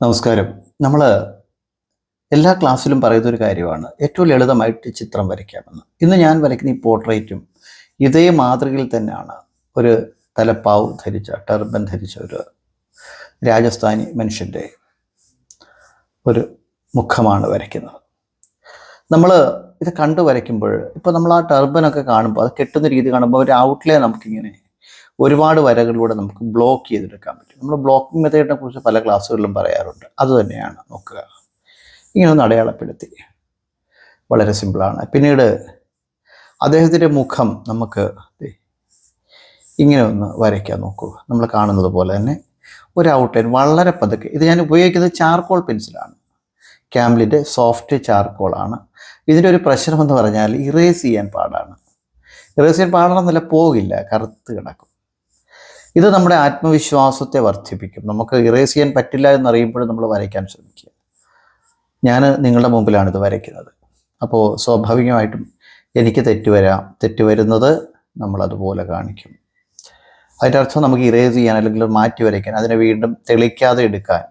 നമസ്കാരം. നമ്മൾ എല്ലാ ക്ലാസ്സിലും പറയുന്ന ഒരു കാര്യമാണ്. ഏറ്റവും ലളിതമായിട്ട് ചിത്രം വരയ്ക്കാമെന്ന്. ഇന്ന് ഞാൻ വരയ്ക്കുന്ന ഈ പോർട്രേറ്റും ഇതേ മാതൃകയിൽ തന്നെയാണ് ഒരു തലപ്പാവ് ധരിച്ച ടർബൻ ധരിച്ച ഒരു രാജസ്ഥാനി മനുഷ്യന്റെ ഒരു മുഖമാണ് വരയ്ക്കുന്നത്. നമ്മൾ ഇത് കണ്ടു വരയ്ക്കുമ്പോൾ ഇപ്പോൾ നമ്മൾ ആ ടർബനൊക്കെ കാണുമ്പോൾ അത് കെട്ടുന്ന രീതി കാണുമ്പോൾ ഒരു ഔട്ട്ലേ നമുക്കിങ്ങനെ ഒരുപാട് വരകളിലൂടെ നമുക്ക് ബ്ലോക്ക് ചെയ്തെടുക്കാൻ പറ്റും. നമ്മൾ ബ്ലോക്കിംഗ് മെത്തേഡിനെ കുറിച്ച് പല ക്ലാസ്സുകളിലും പറയാറുണ്ട്. അതുതന്നെയാണ് നോക്കുക. ഇങ്ങനെ ഒന്ന് അടയാളപ്പെടുത്തി. വളരെ സിമ്പിളാണ് പിന്നീട് അദ്ദേഹത്തിന്റെ മുഖം നമുക്ക് ഇങ്ങനെ ഒന്ന് വരയ്ക്കാൻ നോക്കുക. നമ്മൾ കാണുന്നത് പോലെ തന്നെ ഒരു ഔട്ട്ലൈൻ വളരെ പതുക്കെ. ഇത് ഞാൻ ഉപയോഗിക്കുന്നത് ചാർക്കോൾ പെൻസിലാണ്. ക്യാമ്പിലിന്റെ സോഫ്റ്റ് ചാർക്കോളാണ് ഇതിന്റെ ഒരു പ്രശ്നം എന്ന് പറഞ്ഞാൽ ഇറേസ് ചെയ്യാൻ പാടാണ്. ഇറേസ് ചെയ്യാൻ പാടണമെന്നല്ല പോകില്ല. കറുത്ത് കിടക്കും. ഇത് നമ്മുടെ ആത്മവിശ്വാസത്തെ വർദ്ധിപ്പിക്കും. നമുക്ക് ഇറേസ് ചെയ്യാൻ പറ്റില്ല എന്നറിയുമ്പോഴും നമ്മൾ വരയ്ക്കാൻ ശ്രമിക്കുക. ഞാൻ നിങ്ങളുടെ മുമ്പിലാണ് ഇത് വരയ്ക്കുന്നത്. അപ്പോൾ സ്വാഭാവികമായിട്ടും എനിക്ക് തെറ്റ് വരാം. തെറ്റ് വരുന്നത് നമ്മൾ അതുപോലെ കാണിക്കും. അതിന്റെ അർത്ഥം നമുക്ക് ഇറേസ് ചെയ്യാൻ അല്ലെങ്കിൽ മാറ്റി വരയ്ക്കാൻ അതിനെ വീണ്ടും തെളിക്കാതെ എടുക്കാൻ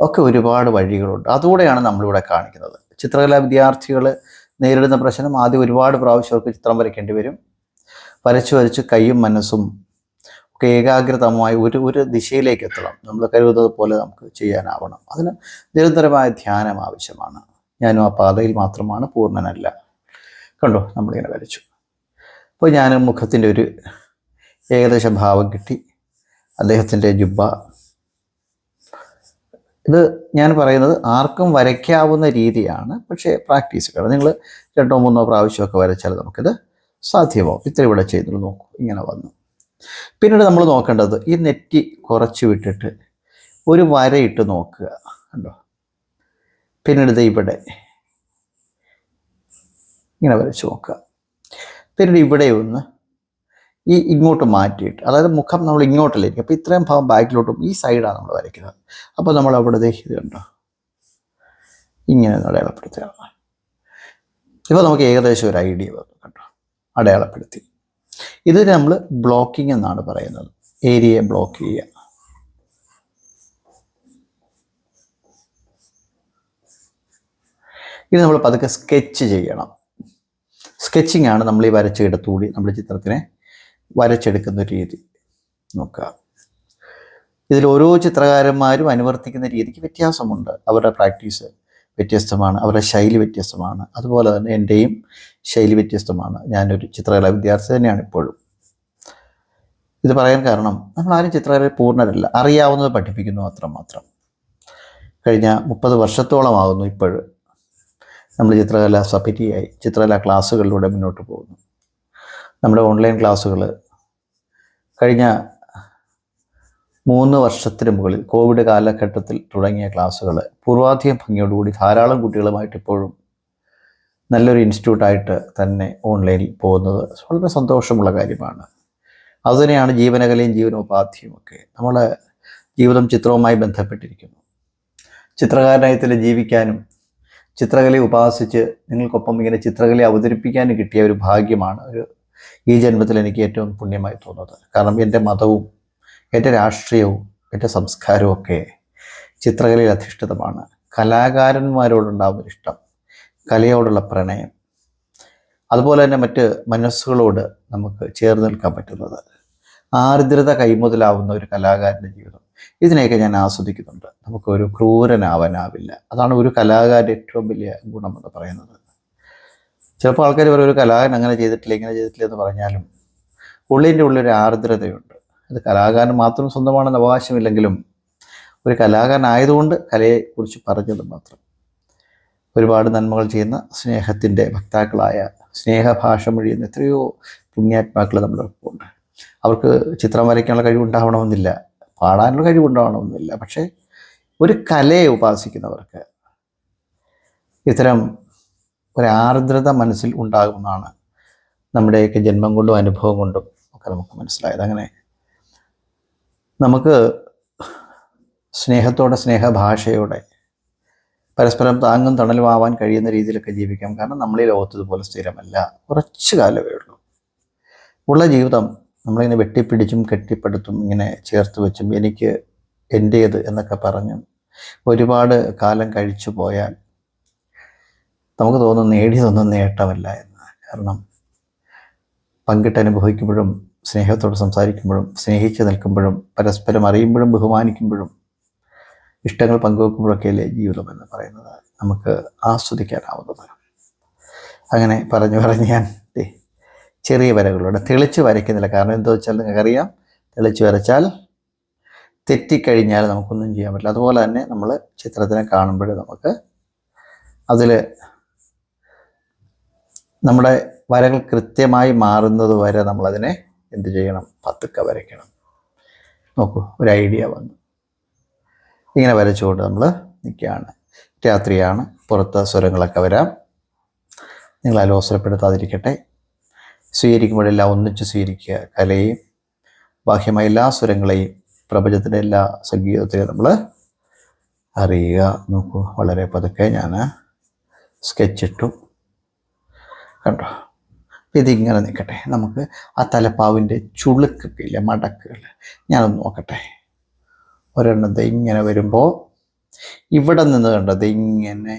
ഒക്കെ ഒരുപാട് വഴികളുണ്ട്. അതുകൂടെയാണ് നമ്മളിവിടെ കാണിക്കുന്നത്. ചിത്രകലാ വിദ്യാർത്ഥികൾ നേരിടുന്ന പ്രശ്നം ആദ്യം ഒരുപാട് പ്രാവശ്യം അവർക്ക് ചിത്രം വരയ്ക്കേണ്ടി വരും. വരച്ചു വരച്ച് കൈയും മനസ്സും ഒക്കെ ഏകാഗ്രതമായി ഒരു ഒരു ദിശയിലേക്ക് എത്തണം. നമ്മൾ കരുതുന്നത് പോലെ നമുക്ക് ചെയ്യാനാവണം. അതിന് നിരന്തരമായ ധ്യാനം ആവശ്യമാണ്. ഞാനും ആ പാതയിൽ മാത്രമാണ് പൂർണനല്ല. കണ്ടോ? നമ്മളിങ്ങനെ വരച്ചു. അപ്പോൾ ഞാൻ മുഖത്തിന്റെ ഒരു ഏകദേശ ഭാവം കിട്ടി. അദ്ദേഹത്തിന്റെ ജുബ്ബ. ഇത് ഞാൻ പറയുന്നത് ആർക്കും വരയ്ക്കാവുന്ന രീതിയാണ്. പക്ഷേ പ്രാക്ടീസ് കാരണം നിങ്ങൾ രണ്ടോ മൂന്നോ പ്രാവശ്യമൊക്കെ വരച്ചാൽ നമുക്കിത് സാധ്യമാവും ഇത്ര ഇവിടെ ചെയ്തു നോക്കൂ. ഇങ്ങനെ വന്നു. പിന്നീട് നമ്മൾ നോക്കേണ്ടത് ഈ നെറ്റി കുറച്ച് വിട്ടിട്ട് ഒരു വരയിട്ട് നോക്കുക കണ്ടോ? പിന്നീട് ഇവിടെ ഇങ്ങനെ വരച്ച് നോക്കുക. പിന്നീട് ഇവിടെ ഒന്ന് ഈ ഇങ്ങോട്ട് മാറ്റിയിട്ട് അതായത് മുഖം നമ്മൾ ഇങ്ങോട്ടിലേക്ക് അപ്പോൾ ഇത്രയും ഭാഗം ബാക്കിലോട്ടും ഈ സൈഡാണ് നമ്മൾ വരയ്ക്കുന്നത്. അപ്പോൾ നമ്മൾ അവിടെ ദേ ഇത് കണ്ടോ? ഇങ്ങനെ അടയാളപ്പെടുത്തുക. ഇപ്പോൾ നമുക്ക് ഏകദേശം ഒരു ഐഡിയ വന്നു കണ്ടോ? അടയാളപ്പെടുത്തി. ഇതിന് നമ്മൾ ബ്ലോക്കിംഗ് എന്നാണ് പറയുന്നത്. ഏരിയയെ ബ്ലോക്ക് ചെയ്യുക. ഇത് നമ്മൾ പതുക്കെ സ്കെച്ച് ചെയ്യണം. സ്കെച്ചിങ് ആണ് നമ്മൾ ഈ വരച്ചെടുത്തുകൂടി നമ്മുടെ ചിത്രത്തിനെ വരച്ചെടുക്കുന്ന രീതി നോക്കുക. ഇതിൽ ഓരോ ചിത്രകാരന്മാരും അനുവർത്തിക്കുന്ന രീതിക്ക് വ്യത്യാസമുണ്ട്. അവരുടെ പ്രാക്ടീസ് വ്യത്യസ്തമാണ്. അവരുടെ ശൈലി വ്യത്യസ്തമാണ്. അതുപോലെ തന്നെ എന്റെയും ശൈലി വ്യത്യസ്തമാണ്. ഞാനൊരു ചിത്രകലാ വിദ്യാർത്ഥി തന്നെയാണ് ഇപ്പോഴും. ഇത് പറയാൻ കാരണം നമ്മൾ ആരും ചിത്രകല പൂർണരല്ല. അറിയാവുന്നത് പഠിപ്പിക്കുന്നു മാത്രം മാത്രം. കഴിഞ്ഞ മുപ്പത് വർഷത്തോളമാകുന്നു ഇപ്പോൾ നമ്മൾ ചിത്രകല സബിറ്റിയായി ചിത്രകലാ ക്ലാസ്സുകളിലൂടെ മുന്നോട്ട് പോകുന്നു. നമ്മുടെ ഓൺലൈൻ ക്ലാസ്സുകൾ കഴിഞ്ഞ മൂന്ന് വർഷത്തിന് മുകളിൽ കോവിഡ് കാലഘട്ടത്തിൽ തുടങ്ങിയ ക്ലാസ്സുകൾ പൂർവാധികം ഭംഗിയോടുകൂടി ധാരാളം കുട്ടികളുമായിട്ട് ഇപ്പോഴും നല്ലൊരു ഇൻസ്റ്റിറ്റ്യൂട്ടായിട്ട് തന്നെ ഓൺലൈനിൽ പോകുന്നത് വളരെ സന്തോഷമുള്ള കാര്യമാണ്. അതുതന്നെയാണ് ജീവനകലയും ജീവനോപാധിയും ഒക്കെ നമ്മൾ ജീവിതം ചിത്രവുമായി ബന്ധപ്പെട്ടിരിക്കുന്നു. ചിത്രകാരനായി തന്നെ ജീവിക്കാനും ചിത്രകലയെ ഉപാസിച്ച് നിങ്ങൾക്കൊപ്പം ഇങ്ങനെ ചിത്രകലയെ അവതരിപ്പിക്കാനും കിട്ടിയ ഒരു ഭാഗ്യമാണ് ഒരു ഈ ജന്മത്തിൽ എനിക്ക് ഏറ്റവും പുണ്യമായി തോന്നുന്നത്. കാരണം എന്റെ മതവും എന്റെ രാഷ്ട്രീയവും എന്റെ സംസ്കാരവും ഒക്കെ ചിത്രകലയിൽ അധിഷ്ഠിതമാണ്. കലാകാരന്മാരോടുണ്ടാവുന്ന ഇഷ്ടം കലയോടുള്ള പ്രണയം. അതുപോലെ തന്നെ മറ്റ് മനസ്സുകളോട് നമുക്ക് ചേർന്ന് നിൽക്കാൻ പറ്റുന്നത് ആർദ്രത കൈമുതലാവുന്ന ഒരു കലാകാരന്റെ ജീവിതം. ഇതിനെയൊക്കെ ഞാൻ ആസ്വദിക്കുന്നുണ്ട്. നമുക്കൊരു ക്രൂരനാവാനാവില്ല. അതാണ് ഒരു കലാകാരന്റെ ഏറ്റവും വലിയ ഗുണം എന്ന് പറയുന്നത്. ചിലപ്പോൾ ആൾക്കാർ പറയും ഒരു കലാകാരൻ അങ്ങനെ ചെയ്തിട്ടില്ല ഇങ്ങനെ ചെയ്തിട്ടില്ല എന്ന് പറഞ്ഞാലും ഉള്ളിന്റെ ഒരു ആർദ്രതയുണ്ട്. അത് കലാകാരൻ മാത്രം സ്വന്തമാണെന്ന് അവകാശമില്ലെങ്കിലും ഒരു കലാകാരനായതുകൊണ്ട് കലയെക്കുറിച്ച് പറഞ്ഞത് മാത്രം. ഒരുപാട് നന്മകൾ ചെയ്യുന്ന സ്നേഹത്തിന്റെ ഭക്താക്കളായ സ്നേഹഭാഷ മൊഴിയുന്ന എത്രയോ പുണ്യാത്മാക്കൾ നമ്മുടെ ഒപ്പമുണ്ട് അവർക്ക് ചിത്രം വരയ്ക്കാനുള്ള കഴിവുണ്ടാവണമെന്നില്ല പാടാനുള്ള കഴിവുണ്ടാവണമെന്നില്ല. പക്ഷേ ഒരു കലയെ ഉപാസിക്കുന്നവർക്ക് ഇത്തരം ഒരു ആർദ്രത മനസ്സിൽ ഉണ്ടാകുമെന്നാണ് നമ്മുടെയൊക്കെ ജന്മം കൊണ്ടും അനുഭവം കൊണ്ടും ഒക്കെ നമുക്ക് മനസ്സിലായത്. അങ്ങനെ നമുക്ക് സ്നേഹത്തോടെ സ്നേഹഭാഷയോടെ പരസ്പരം താങ്ങും തണലുമാവാൻ കഴിയുന്ന രീതിയിലൊക്കെ ജീവിക്കാം. കാരണം നമ്മൾ ഈ ലോകത്തതുപോലെ സ്ഥിരമല്ല. കുറച്ച് കാലമേ ഉള്ളൂ. ഉള്ള ജീവിതം നമ്മളിങ്ങനെ വെട്ടിപ്പിടിച്ചും കെട്ടിപ്പടുത്തും ഇങ്ങനെ ചേർത്ത് വെച്ചും എനിക്ക് എന്റേത് എന്നൊക്കെ പറഞ്ഞും ഒരുപാട് കാലം കഴിച്ചു പോയാൽ നമുക്ക് തോന്നുന്നു നേടിയതൊന്നും നേട്ടമല്ല എന്ന്. കാരണം പങ്കിട്ട് അനുഭവിക്കുമ്പോഴും സ്നേഹത്തോട് സംസാരിക്കുമ്പോഴും സ്നേഹിച്ച് നിൽക്കുമ്പോഴും പരസ്പരം അറിയുമ്പോഴും ബഹുമാനിക്കുമ്പോഴും ഇഷ്ടങ്ങൾ പങ്കുവെക്കുമ്പോഴൊക്കെയല്ലേ ജീവിതം എന്ന് പറയുന്നത് നമുക്ക് ആസ്വദിക്കാനാവുന്നത്. അങ്ങനെ പറഞ്ഞു പറഞ്ഞ് ഞാൻ ചെറിയ വരകളുണ്ട് തെളിച്ച് വരയ്ക്കുന്നില്ല. കാരണം എന്താ വെച്ചാൽ നിങ്ങൾക്കറിയാം തെളിച്ച് വരച്ചാൽ തെറ്റിക്കഴിഞ്ഞാൽ നമുക്കൊന്നും ചെയ്യാൻ പറ്റില്ല. അതുപോലെ തന്നെ നമ്മൾ ചിത്രത്തിനെ കാണുമ്പോൾ നമുക്ക് അതിൽ നമ്മുടെ വരകൾ കൃത്യമായി മാറുന്നത് വരെ നമ്മളതിനെ എന്ത് ചെയ്യണം? പതുക്കെ വരയ്ക്കണം. നോക്കൂ ഒരു ഐഡിയ വന്നു. ഇങ്ങനെ വരച്ചുകൊണ്ട് നമ്മൾ നിൽക്കുകയാണ്. രാത്രിയാണ്. പുറത്ത് സ്വരങ്ങളൊക്കെ വരാം. നിങ്ങൾ അലോസരപ്പെടുത്താതിരിക്കട്ടെ. സ്വീകരിക്കുമ്പോഴെല്ലാം ഒന്നിച്ച് സ്വീകരിക്കുക. കലയും ബാഹ്യമായ എല്ലാ സ്വരങ്ങളെയും പ്രപഞ്ചത്തിന്റെ എല്ലാ സംഗീതത്തെയും നമ്മൾ അറിയുക. നോക്കൂ വളരെ പതുക്കെ ഞാൻ സ്കെച്ചിട്ടു കണ്ടോ? ഇതിങ്ങനെ നിൽക്കട്ടെ. നമുക്ക് ആ തലപ്പാവിന്റെ ചുളുക്കൊക്കെ ഇല്ല മടക്കുകൾ ഞാനൊന്ന് നോക്കട്ടെ. ഒരെണ്ണം ദേ ഇങ്ങനെ വരുമ്പോൾ ഇവിടെ നിന്ന് കണ്ടത് ഇങ്ങനെ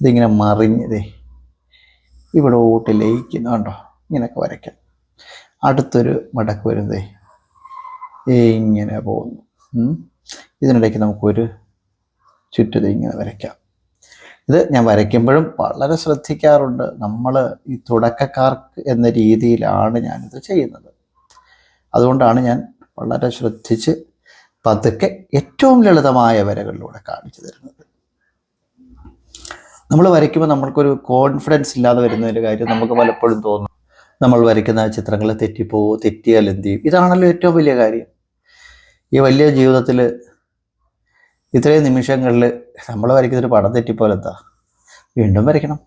ഇതിങ്ങനെ മറിഞ്ഞതേ ഇവിടെ ഓട്ട് ലയിക്കുന്നു കണ്ടോ ഇങ്ങനെയൊക്കെ വരയ്ക്കാം. അടുത്തൊരു മടക്ക് വരുന്നതേ ഇങ്ങനെ പോകുന്നു. ഇതിനിടയ്ക്ക് നമുക്കൊരു ചുറ്റത് ഇങ്ങനെ വരയ്ക്കാം. ഇത് ഞാൻ വരയ്ക്കുമ്പോഴും വളരെ ശ്രദ്ധിക്കാറുണ്ട്. നമ്മൾ ഈ തുടക്കക്കാർക്ക് എന്ന രീതിയിലാണ് ഞാനിത് ചെയ്യുന്നത്. അതുകൊണ്ടാണ് ഞാൻ വളരെ ശ്രദ്ധിച്ച് പതുക്കെ ഏറ്റവും ലളിതമായ വരകളിലൂടെ കാണിച്ചു തരുന്നത്. നമ്മൾ വരയ്ക്കുമ്പോൾ നമ്മൾക്കൊരു കോൺഫിഡൻസ് ഇല്ലാതെ വരുന്നതിന്റെ കാര്യം നമുക്ക് പലപ്പോഴും തോന്നും. നമ്മൾ വരയ്ക്കുന്ന ചിത്രങ്ങൾ തെറ്റിപ്പോവോ തെറ്റിയാൽ എന്ത് ചെയ്യും? ഇതാണല്ലോ ഏറ്റവും വലിയ കാര്യം. ഈ വലിയ ജീവിതത്തിൽ ഇത്രയും നിമിഷങ്ങളിൽ നമ്മൾ വരയ്ക്കുന്നൊരു പടം തെറ്റിപ്പോലെ എന്താ വീണ്ടും വരയ്ക്കണം.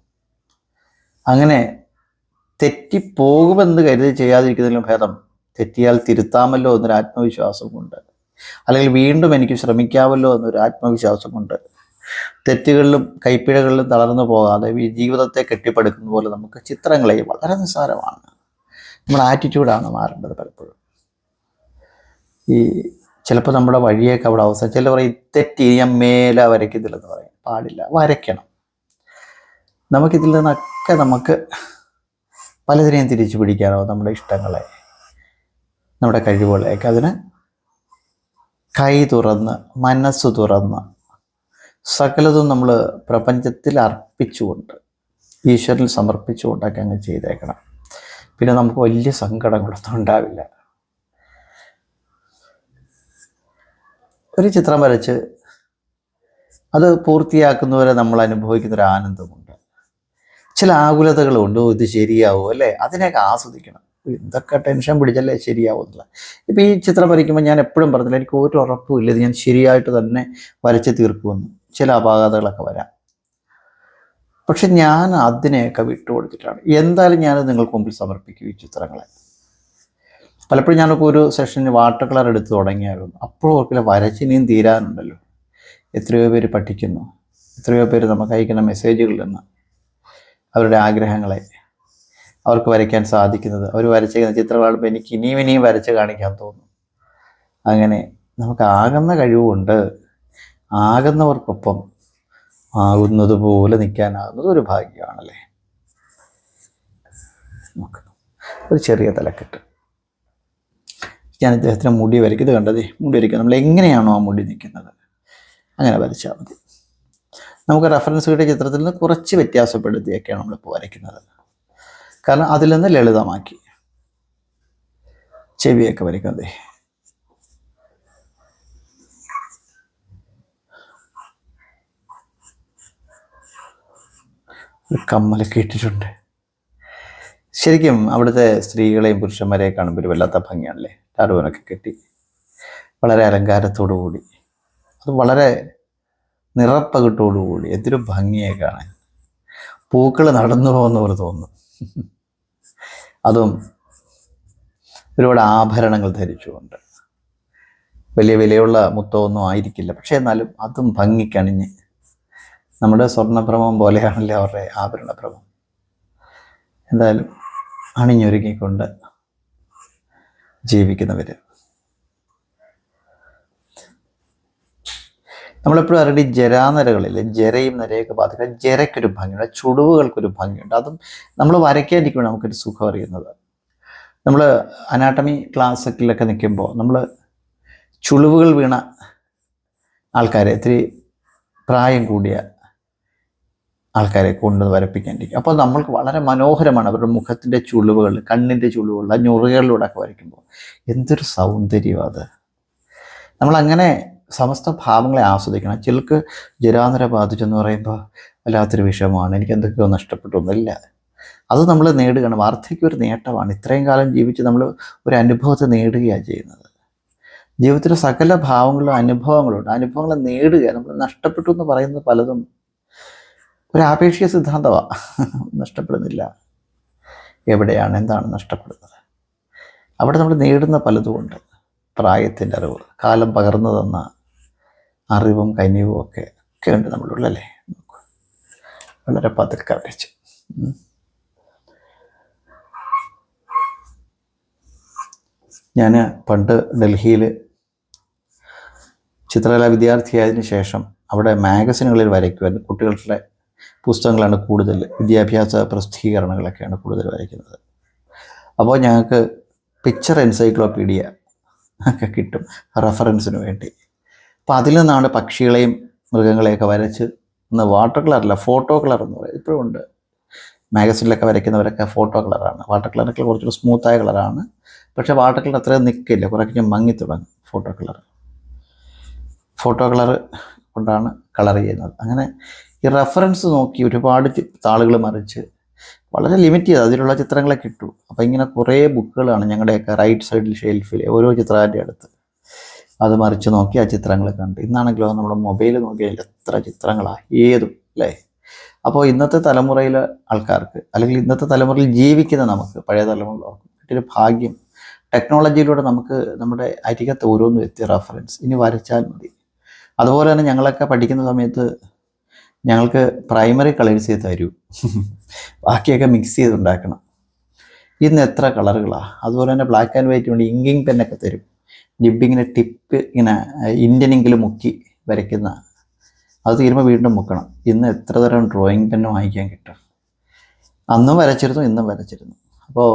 അങ്ങനെ തെറ്റിപ്പോകുമെന്ന് കരുതി ചെയ്യാതിരിക്കുന്നതിലും ഭേദം തെറ്റിയാൽ തിരുത്താമല്ലോ എന്നൊരു ആത്മവിശ്വാസം കൊണ്ട്. അല്ലെങ്കിൽ വീണ്ടും എനിക്ക് ശ്രമിക്കാമല്ലോ എന്നൊരു ആത്മവിശ്വാസം കൊണ്ട്. തെറ്റുകളിലും കൈപ്പിഴകളിലും തളർന്നു പോകാതെ ഈ ജീവിതത്തെ കെട്ടിപ്പടുക്കുന്ന പോലെ നമുക്ക് ചിത്രങ്ങളെ വളരെ നിസ്സാരമാണ്. നമ്മുടെ ആറ്റിറ്റ്യൂഡാണ് മാറേണ്ടത് പലപ്പോഴും. ഈ ചിലപ്പോൾ നമ്മുടെ വഴിയൊക്കെ അവിടെ അവസാനം ചില പറയും തെറ്റി ഞാൻ മേലെ വരയ്ക്കത്തില്ലെന്ന് പറയും. പാടില്ല വരയ്ക്കണം. നമുക്കിതിൽ നിന്നൊക്കെ നമുക്ക് പലതിനെയും തിരിച്ചു പിടിക്കാനോ നമ്മുടെ ഇഷ്ടങ്ങളെ നമ്മുടെ കഴിവുകളെയൊക്കെ അതിന് കൈ തുറന്ന് മനസ്സ് തുറന്ന് സകലതും നമ്മൾ പ്രപഞ്ചത്തിൽ അർപ്പിച്ചുകൊണ്ട് ഈശ്വരനിൽ സമർപ്പിച്ചുകൊണ്ടൊക്കെ അങ്ങ് ചെയ്തേക്കണം. പിന്നെ നമുക്ക് വലിയ സങ്കടങ്ങളൊന്നും ഉണ്ടാവില്ല. ഒരു ചിത്രം വരച്ച് അത് പൂർത്തിയാക്കുന്നവരെ നമ്മൾ അനുഭവിക്കുന്ന ഒരു ആനന്ദമുണ്ട്. ചില ആകുലതകളുണ്ട് ഇത് ശരിയാവോ? അല്ലേ? അതിനെയൊക്കെ ആസ്വദിക്കണം. ഇതൊക്കെ ടെൻഷൻ പിടിച്ചല്ലേ ശരിയാവുന്നില്ല ഇപ്പം ഈ ചിത്രം വരയ്ക്കുമ്പോൾ ഞാൻ എപ്പോഴും പറഞ്ഞില്ല എനിക്ക് ഒരു ഉറപ്പുമില്ല ഇത് ഞാൻ ശരിയായിട്ട് തന്നെ വരച്ച് തീർക്കുമെന്ന്. ചില അപാകതകളൊക്കെ വരാം. പക്ഷെ ഞാൻ അതിനെയൊക്കെ വിട്ടുകൊടുത്തിട്ടാണ്. എന്തായാലും ഞാനത് നിങ്ങൾക്ക് മുമ്പിൽ സമർപ്പിക്കും ഈ ചിത്രങ്ങളെ. പലപ്പോഴും ഞാനൊക്കെ ഒരു സെഷനിൽ വാട്ടർ കളർ എടുത്ത് തുടങ്ങിയായിരുന്നു. അപ്പോഴും ഓർക്കില്ല വരച്ചിനിയും തീരാനുണ്ടല്ലോ എത്രയോ പേര് പഠിക്കുന്നു. എത്രയോ പേര് നമുക്ക് അയക്കുന്ന മെസ്സേജുകളിൽ നിന്ന്. അവരുടെ ആഗ്രഹങ്ങളെ അവർക്ക് വരയ്ക്കാൻ സാധിക്കുന്നത്. അവർ വരച്ചിരിക്കുന്ന ചിത്രം കാണുമ്പോൾ എനിക്ക് ഇനിയും ഇനിയും വരച്ച് കാണിക്കാൻ തോന്നും. അങ്ങനെ നമുക്ക് ആകുന്ന കഴിവുകൊണ്ട് ആകുന്നവർക്കൊപ്പം ആകുന്നത് പോലെ നിൽക്കാനാകുന്നത് ഒരു ഭാഗ്യമാണല്ലേ? നമുക്ക് ഒരു ചെറിയ തലക്കെട്ട്. ഞാൻ ഇദ്ദേഹത്തിന് മുടി വരയ്ക്കും ഇത് കണ്ടതേ മുടി വരയ്ക്കുക നമ്മൾ എങ്ങനെയാണോ ആ മുടി നിൽക്കുന്നത്? അങ്ങനെ വരച്ചാൽ മതി. നമുക്ക് റെഫറൻസ് കിട്ടിയ ചിത്രത്തിൽ നിന്ന് കുറച്ച് വ്യത്യാസപ്പെടുത്തിയൊക്കെയാണ് നമ്മളിപ്പോൾ വരയ്ക്കുന്നത്. കാരണം അതിൽ നിന്ന് ലളിതമാക്കി ചെവിയൊക്കെ വരയ്ക്കുന്നതേ ഒരു കമ്മലൊക്കെ ഇട്ടിട്ടുണ്ട്. ശരിക്കും അവിടുത്തെ സ്ത്രീകളെയും പുരുഷന്മാരെയും കാണുമ്പോൾ ഒരു വല്ലാത്ത ഭംഗിയാണല്ലേ? ടാറുവനൊക്കെ കെട്ടി. വളരെ അലങ്കാരത്തോടുകൂടി. അത് വളരെ നിറപ്പകിട്ടോടുകൂടി. എന്തൊരു ഭംഗിയെ കാണാൻ. പൂക്കൾ നടന്നു പോകുന്നവർ തോന്നും. അതും ഒരുപാട് ആഭരണങ്ങൾ ധരിച്ചുകൊണ്ട്. വലിയ വിലയുള്ള മുത്തമൊന്നും ആയിരിക്കില്ല. പക്ഷേ എന്നാലും അതും ഭംഗിക്കണിഞ്ഞ് നമ്മുടെ സ്വർണഭ്രമം പോലെയാണല്ലേ അവരുടെ ആഭരണഭ്രമം എന്തായാലും അണിഞ്ഞൊരുങ്ങിക്കൊണ്ട് ജീവിക്കുന്നവർ നമ്മളെപ്പോഴും ഈ ജരാനരകളിൽ ജരയും നരയൊക്കെ ബാധിക്കുക ജരയ്ക്കൊരു ഭംഗിയുണ്ട് ചുടുവുകൾക്കൊരു ഭംഗിയുണ്ട്. അതും നമ്മൾ വരയ്ക്കാതിരിക്കുമ്പോൾ നമുക്കൊരു സുഖം അറിയുന്നത്. നമ്മൾ അനാട്ടമി ക്ലാസ്സൊക്കെ നിൽക്കുമ്പോൾ നമ്മൾ ചുളിവുകൾ വീണ ആൾക്കാരെ ഇത്തിരി പ്രായം കൂടിയ ആൾക്കാരെ കൊണ്ട് വരപ്പിക്കാണ്ടിരിക്കും. അപ്പോൾ നമ്മൾക്ക് വളരെ മനോഹരമാണ് അവരുടെ മുഖത്തിന്റെ ചുളിവുകൾ കണ്ണിന്റെ ചുളിവുകൾ ആ ഞൊറികളിലൂടെ ഒക്കെ വരയ്ക്കുമ്പോൾ. എന്തൊരു സൗന്ദര്യം അത്. നമ്മളങ്ങനെ സമസ്ത ഭാവങ്ങളെ ആസ്വദിക്കണം. ചിലർക്ക് ജരാനര ബാധിച്ചെന്ന് പറയുമ്പോൾ വല്ലാത്തൊരു വിഷയമാണ് എനിക്ക് എന്തൊക്കെയോ നഷ്ടപ്പെട്ടൊന്നുമില്ല അത് നമ്മൾ നേടുകയാണ്. വാർദ്ധക്യം ഒരു നേട്ടമാണ്. ഇത്രയും കാലം ജീവിച്ച് നമ്മൾ ഒരു അനുഭവത്തെ നേടുകയാണ് ചെയ്യുന്നത്. ജീവിതത്തിലെ സകല ഭാവങ്ങളും അനുഭവങ്ങളുണ്ട്. അനുഭവങ്ങളെ നേടുക നമ്മൾ നഷ്ടപ്പെട്ടു എന്ന് പറയുന്നത് പലതും ഒരു ആപേക്ഷിക സിദ്ധാന്തമാണ് നഷ്ടപ്പെടുന്നില്ല. എവിടെയാണ് എന്താണ് നഷ്ടപ്പെടുന്നത്? അവിടെ നമ്മൾ നേടുന്ന പലതുമുണ്ട്. പ്രായത്തിന്റെ അറിവ് കാലം പകർന്നു തന്ന അറിവും കനിവും ഒക്കെ ഒക്കെ ഉണ്ട് നമ്മളുള്ളല്ലേ വളരെ പതുക്കെ വരച്ച് ഞാൻ പണ്ട് ഡൽഹിയിൽ ചിത്രകലാ വിദ്യാർത്ഥിയായതിനു ശേഷം അവിടെ മാഗസിനുകളിൽ വരയ്ക്കുമായിരുന്നു കുട്ടികളുടെ പുസ്തകങ്ങളാണ് കൂടുതൽ വിദ്യാഭ്യാസ പ്രസിദ്ധീകരണങ്ങളൊക്കെയാണ് കൂടുതൽ വായിക്കുന്നത്. അപ്പോൾ ഞങ്ങൾക്ക് പിക്ചർ എൻസൈക്ലോപീഡിയ ഒക്കെ കിട്ടും റെഫറൻസിന് വേണ്ടി. അപ്പോൾ അതിൽ നിന്നാണ് പക്ഷികളെയും മൃഗങ്ങളെയൊക്കെ വരച്ച് ഇന്ന് വാട്ടർ കളറല്ല ഫോട്ടോ കളർ എന്ന് പറയും. ഇപ്പോഴും ഉണ്ട്. മാഗസിനിലൊക്കെ വരയ്ക്കുന്നവരൊക്കെ ഫോട്ടോ കളറാണ് വാട്ടർ കളറൊക്കെ കുറച്ചുകൂടി സ്മൂത്തായ കളറാണ് പക്ഷേ വാട്ടർ കളർ അത്രയും നിൽക്കില്ല കുറേ മങ്ങി തുടങ്ങും ഫോട്ടോ കളർ ഫോട്ടോ കളർ കൊണ്ടാണ് കളർ ചെയ്യുന്നത്. അങ്ങനെ ഈ റെഫറൻസ് നോക്കി ഒരുപാട് താളുകൾ മറിച്ച് വളരെ ലിമിറ്റ് ചെയ്ത് അതിലുള്ള ചിത്രങ്ങളെ കിട്ടൂ അപ്പോൾ ഇങ്ങനെ കുറേ ബുക്കുകളാണ് ഞങ്ങളുടെയൊക്കെ റൈറ്റ് സൈഡിൽ ഷെൽഫിൽ ഓരോ ചിത്രകാരന്റെ അടുത്ത്. അത് മറിച്ച് നോക്കി ആ ചിത്രങ്ങൾ കണ്ട്. ഇന്നാണെങ്കിലോ നമ്മുടെ മൊബൈൽ നോക്കിയാൽ എത്ര ചിത്രങ്ങളാണ് ഏതും അല്ലേ? അപ്പോൾ ഇന്നത്തെ തലമുറയിലെ ആൾക്കാർക്ക് അല്ലെങ്കിൽ ഇന്നത്തെ തലമുറയിൽ ജീവിക്കുന്ന നമുക്ക് പഴയ തലമുറയിലവർക്ക് കിട്ടിയൊരു ഭാഗ്യം. ടെക്നോളജിയിലൂടെ നമുക്ക് നമ്മുടെ അരികത്ത് ഓരോന്ന് എത്തിയ റെഫറൻസ് ഇനി വരച്ചാൽ മതി. അതുപോലെ തന്നെ ഞങ്ങളൊക്കെ പഠിക്കുന്ന സമയത്ത് ഞങ്ങൾക്ക് പ്രൈമറി കളേഴ്സ് ചെയ്ത് തരൂ. ബാക്കിയൊക്കെ മിക്സ് ചെയ്തുണ്ടാക്കണം ഇന്ന് എത്ര കളറുകളാണ് അതുപോലെ തന്നെ ബ്ലാക്ക് ആൻഡ് വൈറ്റ് കൊണ്ട് ഇങ്കിങ് പെന്നൊക്കെ തരും. നിബിങ്ങിനെ ടിപ്പ് ഇങ്ങനെ ഇന്ത്യനെങ്കിലും മുക്കി വരയ്ക്കുന്ന. അത് തീരുമ്പോൾ വീണ്ടും മുക്കണം. ഇന്ന് എത്ര തരം ഡ്രോയിങ് പെന്ന് വാങ്ങിക്കാൻ കിട്ടും? അന്നും വരച്ചിരുന്നു ഇന്നും വരച്ചിരുന്നു. അപ്പോൾ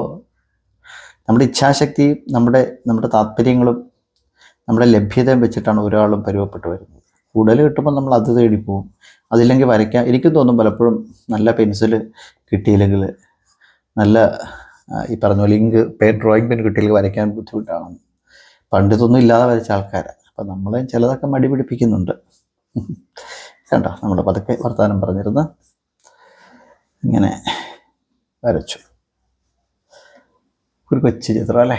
നമ്മുടെ ഇച്ഛാശക്തിയും നമ്മുടെ നമ്മുടെ താല്പര്യങ്ങളും നമ്മുടെ ലഭ്യതയും വെച്ചിട്ടാണ് ഒരാളും പരുവപ്പെട്ടു വരുന്നത്. കൂടുതൽ കിട്ടുമ്പോൾ നമ്മൾ അത് തേടി പോകും. അതില്ലെങ്കിൽ വരയ്ക്കാൻ എനിക്കും തോന്നും പലപ്പോഴും നല്ല പെൻസിൽ കിട്ടിയില്ലെങ്കിൽ നല്ല ഈ പറഞ്ഞ പോലെ ഇങ്ക് പേ ഡ്രോയിങ് പെൻ കിട്ടിയില്ലെങ്കിൽ വരയ്ക്കാൻ ബുദ്ധിമുട്ടാണ്. പണ്ട് ഇതൊന്നും ഇല്ലാതെ വരച്ച ആൾക്കാരാണ് അപ്പം നമ്മൾ ചിലതൊക്കെ മടി പിടിപ്പിക്കുന്നുണ്ട്. കണ്ടോ? നമ്മൾ പതുക്കെ വർത്തമാനം പറഞ്ഞിരുന്ന്. ഇങ്ങനെ വരച്ചു. ഒരു കൊച്ചു ചിത്രം അല്ലേ?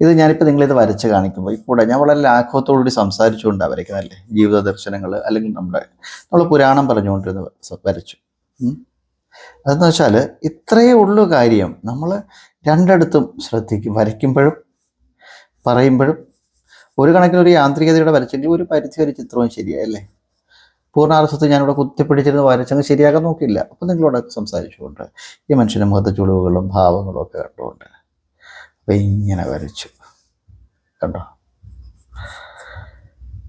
ഇത് ഞാനിപ്പോൾ നിങ്ങളിത് വരച്ച് കാണിക്കുമ്പോൾ കൂടെ ഞാൻ വളരെ ലാഘവത്തോടുകൂടി സംസാരിച്ചുകൊണ്ട് വരയ്ക്കുന്നതല്ലേ ജീവിത ദർശനങ്ങൾ അല്ലെങ്കിൽ നമ്മുടെ നമ്മൾ പുരാണം പറഞ്ഞുകൊണ്ടിരുന്ന വരച്ചു. അതെന്ന് വെച്ചാൽ ഇത്രയേ ഉള്ളൂ കാര്യം. നമ്മൾ രണ്ടിടത്തും ശ്രദ്ധിക്കും വരയ്ക്കുമ്പോഴും പറയുമ്പോഴും. ഒരു കണക്കിന് ഒരു യാന്ത്രികതയുടെ വരച്ചെങ്കിൽ ഒരു പരിധി ഒരു ചിത്രവും ശരിയായല്ലേ പൂർണാർത്ഥത്തിൽ ഞാനിവിടെ കുത്തിപ്പിടിച്ചിരുന്ന് വരച്ചങ്ങ് ശരിയാക്കാൻ നോക്കില്ല അപ്പം നിങ്ങളോട് സംസാരിച്ചുകൊണ്ട് ഈ മനുഷ്യന്റെ മുഖത്തെ ചുളിവുകളും ഭാവങ്ങളും ഒക്കെ കണ്ടുകൊണ്ട് ഇങ്ങനെ വരച്ചു. കണ്ടോ?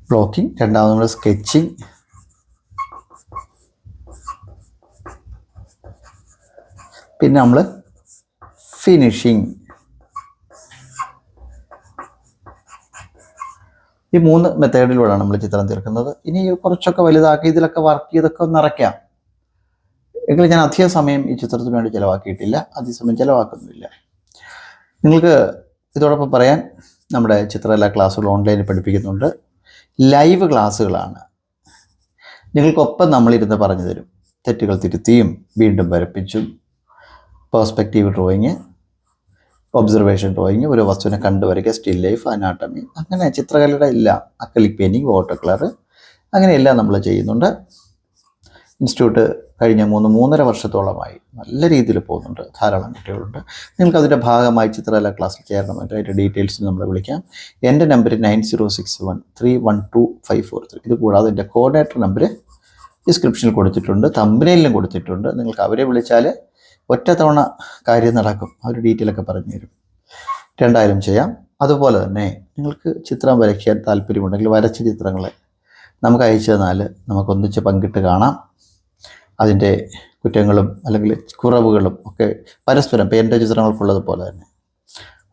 ബ്ലോക്കിംഗ് രണ്ടാമത് നമ്മൾ സ്കെച്ചിങ് പിന്നെ നമ്മൾ ഫിനിഷിങ് ഈ മൂന്ന് മെത്തേഡിലൂടെയാണ് നമ്മൾ ചിത്രം തീർക്കുന്നത്. ഇനി കുറച്ചൊക്കെ വലുതാക്കി ഇതിലൊക്കെ വർക്ക് ചെയ്തൊക്കെ നിറയ്ക്കാം എങ്കിലും ഞാൻ അധിക സമയം ഈ ചിത്രത്തിന് വേണ്ടി ചിലവാക്കിയിട്ടില്ല. അധിക സമയം ചിലവാക്കുന്നുമില്ല നിങ്ങൾക്ക് ഇതോടൊപ്പം പറയാൻ നമ്മുടെ ചിത്രകല ക്ലാസ്സുകൾ ഓൺലൈനിൽ പഠിപ്പിക്കുന്നുണ്ട്. ലൈവ് ക്ലാസ്സുകളാണ്. നിങ്ങൾക്കൊപ്പം നമ്മളിരുന്ന് പറഞ്ഞു തരും. തെറ്റുകൾ തിരുത്തിയും വീണ്ടും വരപ്പിച്ചും പേഴ്സ്പെക്റ്റീവ് ഡ്രോയിങ് ഒബ്സർവേഷൻ ഡ്രോയിങ് ഒരു വസ്തുവിനെ കണ്ടുവരയ്ക്കുക സ്റ്റിൽ ലൈഫ് അനാട്ടമി അങ്ങനെ ചിത്രകലയുടെ എല്ലാം അക്കലിക് പെയിന്റിങ് വാട്ടർ കളർ അങ്ങനെയെല്ലാം നമ്മൾ ചെയ്യുന്നുണ്ട്. ഇൻസ്റ്റിറ്റ്യൂട്ട് കഴിഞ്ഞ മൂന്ന് മൂന്നര വർഷത്തോളമായി നല്ല രീതിയിൽ പോകുന്നുണ്ട്. ധാരാളം കുട്ടികളുണ്ട്. നിങ്ങൾക്ക് അതിന്റെ ഭാഗമായി ചിത്രകല ക്ലാസ്സിൽ ചേരണമെങ്കിൽ അതിന്റെ ഡീറ്റെയിൽസ് നമ്മൾ വിളിക്കാം. എന്റെ number nine zero six one three one two five four three. ഇത് കൂടാതെ എന്റെ കോർഡിനേറ്റർ നമ്പർ ഡിസ്ക്രിപ്ഷനിൽ കൊടുത്തിട്ടുണ്ട്. തമ്പനയിലും കൊടുത്തിട്ടുണ്ട്. നിങ്ങൾക്ക് അവരെ വിളിച്ചാൽ ഒറ്റ തവണ കാര്യം നടക്കും. അവർ ഡീറ്റെയിൽ ഒക്കെ പറഞ്ഞു തരും. രണ്ടായാലും ചെയ്യാം. അതുപോലെ തന്നെ നിങ്ങൾക്ക് ചിത്രം വരയ്ക്കാൻ താല്പര്യമുണ്ടെങ്കിൽ വരച്ച ചിത്രങ്ങളെ നമുക്ക് അയച്ചു തന്നാൽ നമുക്കൊന്നിച്ച് പങ്കിട്ട് കാണാം. അതിന്റെ കുറ്റങ്ങളും അല്ലെങ്കിൽ കുറവുകളും ഒക്കെ പരസ്പരം ഇപ്പം ചിത്രങ്ങൾക്കുള്ളതുപോലെ തന്നെ.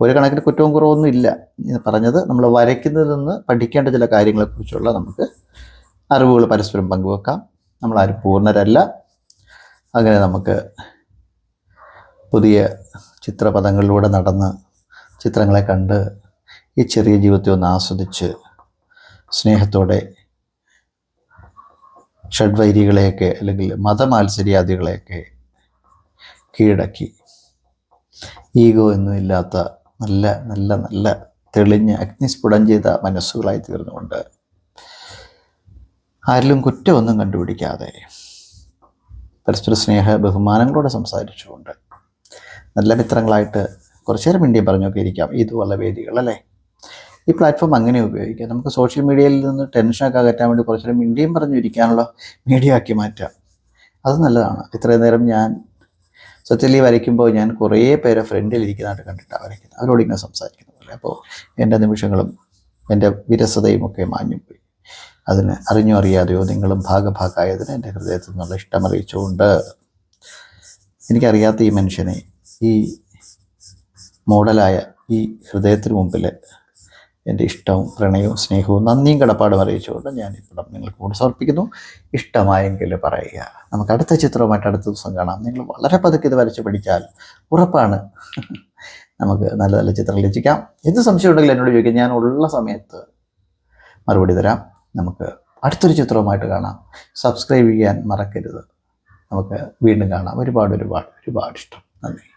ഒരു കണക്കിന് കുറ്റവും കുറവൊന്നും ഇല്ല എന്ന് പറഞ്ഞത് നമ്മൾ വരയ്ക്കുന്നതിൽ നിന്ന് പഠിക്കേണ്ട ചില കാര്യങ്ങളെക്കുറിച്ചുള്ള നമുക്ക് അറിവുകൾ പരസ്പരം പങ്കുവെക്കാം. നമ്മളാരും പൂർണരല്ല. അങ്ങനെ നമുക്ക് പുതിയ ചിത്രപഥങ്ങളിലൂടെ നടന്ന് ചിത്രങ്ങളെ കണ്ട് ഈ ചെറിയ ജീവിതത്തെ ഒന്ന് ആസ്വദിച്ച് സ്നേഹത്തോടെ ഷഡ്വൈരികളെയൊക്കെ അല്ലെങ്കിൽ മതമാത്സര്യാദികളെയൊക്കെ കീഴടക്കി. ഈഗോ ഒന്നും ഇല്ലാത്ത നല്ല നല്ല നല്ല തെളിഞ്ഞ് അഗ്നിസ്ഫുടം ചെയ്ത മനസ്സുകളായി തീർന്നുകൊണ്ട് ആരിലും കുറ്റമൊന്നും കണ്ടുപിടിക്കാതെ പരസ്പര സ്നേഹ ബഹുമാനങ്ങളോടെ സംസാരിച്ചുകൊണ്ട് നല്ല മിത്രങ്ങളായിട്ട് കുറച്ചേരം മിണ്ടിയും പറഞ്ഞൊക്കെ ഇരിക്കാം. ഇതുപോലുള്ള വേദികൾ അല്ലേ? ഈ പ്ലാറ്റ്ഫോം അങ്ങനെ ഉപയോഗിക്കാം. നമുക്ക് സോഷ്യൽ മീഡിയയിൽ നിന്ന് ടെൻഷനൊക്കെ അകറ്റാൻ വേണ്ടി കുറച്ചു നേരം മിണ്ടിയും പറഞ്ഞു ഇരിക്കാനുള്ള മീഡിയ ആക്കി മാറ്റാം. അത് നല്ലതാണ്. ഇത്രയും നേരം ഞാൻ ഈ വരയ്ക്കുമ്പോൾ ഞാൻ കുറേ പേരെ ഫ്രണ്ടിൽ ഇരിക്കുന്നതായിട്ട് കണ്ടിട്ടാണ് വരയ്ക്കുന്നത്. അവരോട് ഇങ്ങനെ സംസാരിക്കുന്നത് അപ്പോൾ എന്റെ നിമിഷങ്ങളും എന്റെ വിരസതയും ഒക്കെ മാഞ്ഞു പോയി. അതിന് അറിഞ്ഞോ അറിയാതെയോ നിങ്ങളും ഭാഗഭാഗമായതിന് എന്റെ ഹൃദയത്തിൽ നിന്നുള്ള ഇഷ്ടം അറിയിച്ചുകൊണ്ട് എനിക്കറിയാത്ത ഈ മനുഷ്യനെ ഈ മോഡലായ ഈ ഹൃദയത്തിന് മുമ്പിൽ എന്റെ ഇഷ്ടവും പ്രണയവും സ്നേഹവും നന്ദിയും കടപ്പാടും അറിയിച്ചുകൊണ്ട് ഞാൻ ഇപ്പം നിങ്ങൾക്ക് കൂടെ സമർപ്പിക്കുന്നു. ഇഷ്ടമായെങ്കിൽ പറയുക. നമുക്ക് അടുത്ത ചിത്രവുമായിട്ട് അടുത്ത ദിവസം കാണാം. നിങ്ങൾ വളരെ പതുക്കെ ഇത് വരച്ച് പഠിച്ചാൽ ഉറപ്പാണ്. നമുക്ക് നല്ല നല്ല ചിത്രങ്ങൾ രചിക്കാം എന്ത് സംശയം ഉണ്ടെങ്കിൽ എന്നോട് ചോദിക്കാം. ഞാൻ ഉള്ള സമയത്ത് മറുപടി തരാം. നമുക്ക് അടുത്തൊരു ചിത്രവുമായിട്ട് കാണാം. സബ്സ്ക്രൈബ് ചെയ്യാൻ മറക്കരുത്. നമുക്ക് വീണ്ടും കാണാം. ഒരുപാട് ഒരുപാട് ഒരുപാട് ഇഷ്ടം. നന്ദി.